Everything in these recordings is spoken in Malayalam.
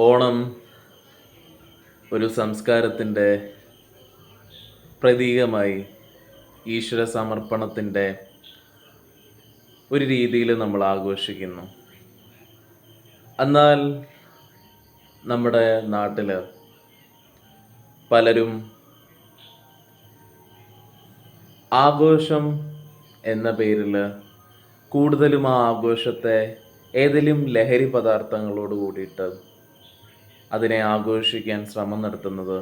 ഓണം ഒരു സംസ്കാരത്തിന്റെ പ്രതീകമായി ഈശ്വര സമർപ്പണത്തിന്റെ ഒരു രീതിയിൽ നമ്മൾ ആഘോഷിക്കുന്നു. എന്നാൽ നമ്മുടെ നാട്ടിൽ പലരും ആഘോഷം എന്ന പേരിൽ കൂടുതലും ആ ആഘോഷത്തെ ഏതെങ്കിലും ലഹരി പദാർത്ഥങ്ങളോട് കൂടിയിട്ട് അതിനെ ആഘോഷിക്കാൻ ശ്രമം നടത്തുന്നത്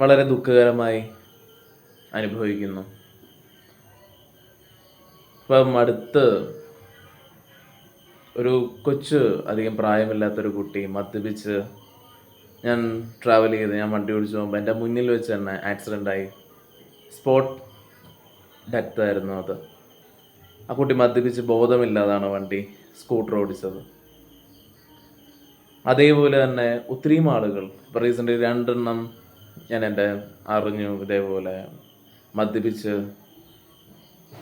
വളരെ ദുഃഖകരമായി അനുഭവിക്കുന്നു. ഇപ്പം അടുത്ത് ഒരു കൊച്ച് അധികം പ്രായമില്ലാത്തൊരു കുട്ടി മദ്യപിച്ച് ഞാൻ ട്രാവൽ ചെയ്ത് ഞാൻ വണ്ടി ഓടിച്ചു പോകുമ്പോൾ എന്റെ മുന്നിൽ വെച്ച് തന്നെ ആക്സിഡന്റ് ആയി. സ്പോട്ട് ഡെത്ത് ആയിരുന്നു അത്. ആ കുട്ടി മദ്യപിച്ച് ബോധമില്ലാതാണ് വണ്ടി സ്കൂട്ടർ ഓടിച്ചത്. അതേപോലെ തന്നെ ഒത്തിരിയും ആളുകൾ. ഇപ്പോൾ റീസെന്റ് രണ്ടെണ്ണം ഞാൻ എന്റെ അറിഞ്ഞു. ഇതേപോലെ മദ്യപിച്ച്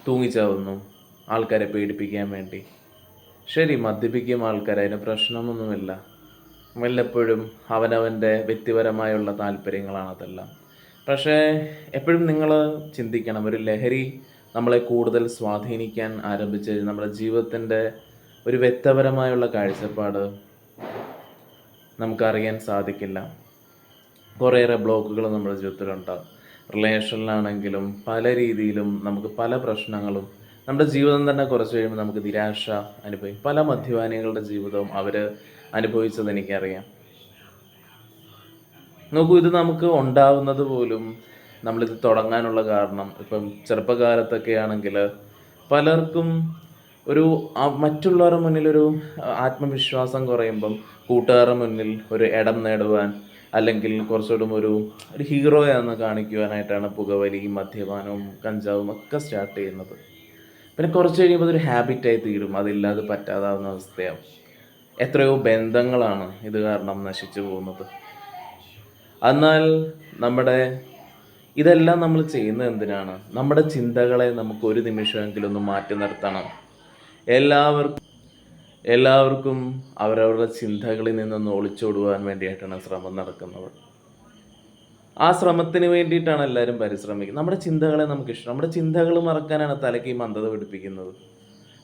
തൂങ്ങിച്ചാവുന്നു. ആൾക്കാരെ പേടിപ്പിക്കാൻ വേണ്ടി. ശരി മദ്യപിക്കും ആൾക്കാർ അതിന് പ്രശ്നമൊന്നുമില്ല. വല്ലപ്പോഴും അവനവന്റെ വ്യക്തിപരമായുള്ള താല്പര്യങ്ങളാണ് അതെല്ലാം. പക്ഷേ എപ്പോഴും നിങ്ങൾ ചിന്തിക്കണം ഒരു ലഹരി നമ്മളെ കൂടുതൽ സ്വാധീനിക്കാൻ ആരംഭിച്ച് നമ്മുടെ ജീവിതത്തിന്റെ ഒരു വ്യക്തപരമായുള്ള കാഴ്ചപ്പാട് നമുക്കറിയാൻ സാധിക്കില്ല. കുറേയേറെ ബ്ലോക്കുകൾ നമ്മുടെ ജീവിതത്തിലുണ്ടാകും റിലേഷനിലാണെങ്കിലും പല രീതിയിലും നമുക്ക് പല പ്രശ്നങ്ങളും നമ്മുടെ ജീവിതം തന്നെ കുറച്ച് കഴിയുമ്പോൾ നമുക്ക് നിരാശ അനുഭവിക്കും പല മദ്യപാനികളുടെ ജീവിതവും അവർ അനുഭവിച്ചത് എനിക്കറിയാം. നോക്കൂ ഇത് നമുക്ക് ഉണ്ടാവുന്നത് പോലും നമ്മളിത് തുടങ്ങാനുള്ള കാരണം ഇപ്പം ചെറുപ്പകാലത്തൊക്കെ ആണെങ്കിൽ പലർക്കും ഒരു മറ്റുള്ളവരുടെ മുന്നിൽ ഒരു ആത്മവിശ്വാസം കുറയുമ്പം കൂട്ടുകാരുടെ മുന്നിൽ ഒരു ഇടം നേടുവാൻ അല്ലെങ്കിൽ കുറച്ചുകൂടും ഒരു ഒരു ഹീറോയാണെന്ന് കാണിക്കുവാനായിട്ടാണ് പുകവലിയും മദ്യപാനവും കഞ്ചാവും ഒക്കെ സ്റ്റാർട്ട് ചെയ്യുന്നത്. പിന്നെ കുറച്ച് കഴിയുമ്പോൾ അതൊരു ഹാബിറ്റായി തീരും. അതില്ലാതെ പറ്റാതാവുന്ന അവസ്ഥയാവും. എത്രയോ ബന്ധങ്ങളാണ് ഇത് കാരണം നശിച്ചു പോകുന്നത്. എന്നാൽ നമ്മുടെ ഇതെല്ലാം നമ്മൾ ചെയ്യുന്നത് എന്തിനാണ്? നമ്മുടെ ചിന്തകളെ നമുക്ക് ഒരു നിമിഷമെങ്കിലും ഒന്ന് മാറ്റി നിർത്തണം. എല്ലാവർക്കും എല്ലാവർക്കും അവരവരുടെ ചിന്തകളിൽ നിന്നൊന്ന് ഒളിച്ചോടുവാൻ വേണ്ടിയിട്ടാണ് ശ്രമം നടക്കുന്നത്. ആ ശ്രമത്തിന് വേണ്ടിയിട്ടാണ് എല്ലാവരും പരിശ്രമിക്കുന്നത്. നമ്മുടെ ചിന്തകളെ നമുക്ക് ഇഷ്ടം നമ്മുടെ ചിന്തകൾ മറക്കാനാണ് തലയ്ക്ക് ഈ മന്ദത പിടിപ്പിക്കുന്നത്.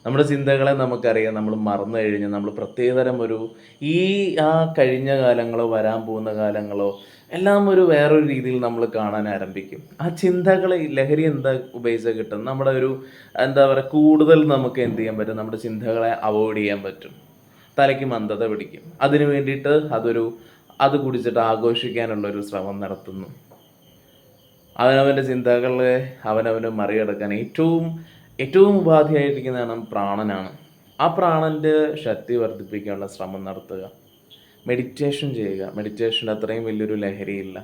നമ്മുടെ ചിന്തകളെ നമുക്കറിയാം നമ്മൾ മറന്നു കഴിഞ്ഞാൽ നമ്മൾ പ്രത്യേകതരം ഒരു ഈ ആ കഴിഞ്ഞ കാലങ്ങളോ വരാൻ പോകുന്ന കാലങ്ങളോ എല്ലാം ഒരു വേറൊരു രീതിയിൽ നമ്മൾ കാണാൻ ആരംഭിക്കും. ആ ചിന്തകളെ ലഹരി എന്താ ഉപയോഗിച്ചാൽ കിട്ടും നമ്മുടെ ഒരു എന്താ പറയുക കൂടുതൽ നമുക്ക് എന്ത് ചെയ്യാൻ പറ്റും? നമ്മുടെ ചിന്തകളെ അവോയ്ഡ് ചെയ്യാൻ പറ്റും. തലയ്ക്ക് മന്ദത പിടിക്കും. അതിനു വേണ്ടിയിട്ട് അതൊരു അത് കുടിച്ചിട്ട് ആഘോഷിക്കാനുള്ള ഒരു ശ്രമം നടത്തുന്നു. അവനവന്റെ ചിന്തകളെ അവനവന് മറികടക്കാൻ ഏറ്റവും ഏറ്റവും ഉപാധിയായിരിക്കുന്നതാണ് പ്രാണനാണ്. ആ പ്രാണന്റെ ശക്തി വർദ്ധിപ്പിക്കാനുള്ള ശ്രമം നടത്തുക മെഡിറ്റേഷൻ ചെയ്യുക. മെഡിറ്റേഷന്റെ അത്രയും വലിയൊരു ലഹരിയില്ല.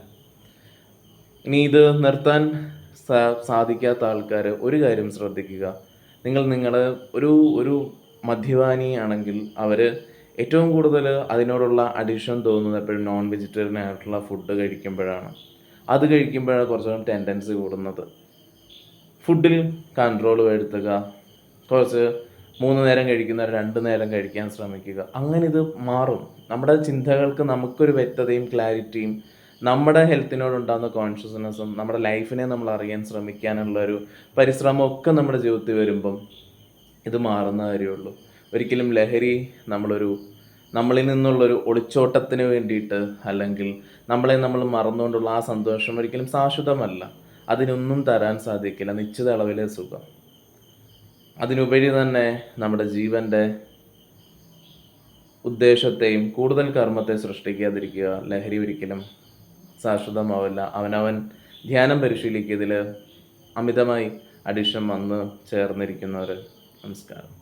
ഇനി ഇത് നിർത്താൻ സാധിക്കാത്ത ആൾക്കാർ ഒരു കാര്യം ശ്രദ്ധിക്കുക. നിങ്ങൾ നിങ്ങളുടെ ഒരു ഒരു മദ്യപാനി ആണെങ്കിൽ അവർ ഏറ്റവും കൂടുതൽ അതിനോടുള്ള അഡിഷൻ തോന്നുന്നത് എപ്പോഴും നോൺ വെജിറ്റേറിയൻ ആയിട്ടുള്ള ഫുഡ് കഴിക്കുമ്പോഴാണ്. അത് കഴിക്കുമ്പോഴാണ് കുറച്ചുകൂടി ടെൻഡൻസി കൂടുന്നത്. ഫുഡിൽ കൺട്രോൾ വരുത്തുക. കുറച്ച് മൂന്ന് നേരം കഴിക്കുന്നവർ രണ്ട് നേരം കഴിക്കാൻ ശ്രമിക്കുക. അങ്ങനെ ഇത് മാറും. നമ്മുടെ ചിന്തകൾക്ക് നമുക്കൊരു വ്യക്തതയും ക്ലാരിറ്റിയും നമ്മുടെ ഹെൽത്തിനോടുണ്ടാകുന്ന കോൺഷ്യസ്നെസ്സും നമ്മുടെ ലൈഫിനെ നമ്മൾ അറിയാൻ ശ്രമിക്കാനുള്ള ഒരു പരിശ്രമമൊക്കെ നമ്മുടെ ജീവിതത്തിൽ വരുമ്പം ഇത് മാറുന്ന കാര്യമുള്ളൂ. ഒരിക്കലും ലഹരി നമ്മളൊരു നമ്മളിൽ നിന്നുള്ളൊരു ഒളിച്ചോട്ടത്തിന് വേണ്ടിയിട്ട് അല്ലെങ്കിൽ നമ്മളെ നമ്മൾ മറന്നുകൊണ്ടുള്ള ആ സന്തോഷം ഒരിക്കലും ശാശ്വതമല്ല. അതിനൊന്നും തരാൻ സാധിക്കില്ല. നിശ്ചിത അളവിലെ സുഖം. അതിനുപരി തന്നെ നമ്മുടെ ജീവന്റെ ഉദ്ദേശത്തെയും കൂടുതൽ കർമ്മത്തെ സൃഷ്ടിക്കാതിരിക്കുക ലഹരി ഒരിക്കലും ശാശ്വതമാവില്ല. അവനവൻ ധ്യാനം പരിശീലിക്കിയതിൽ അമിതമായി അഡിഷൻ വന്ന് ചേർന്നിരിക്കുന്നവർ നമസ്കാരം.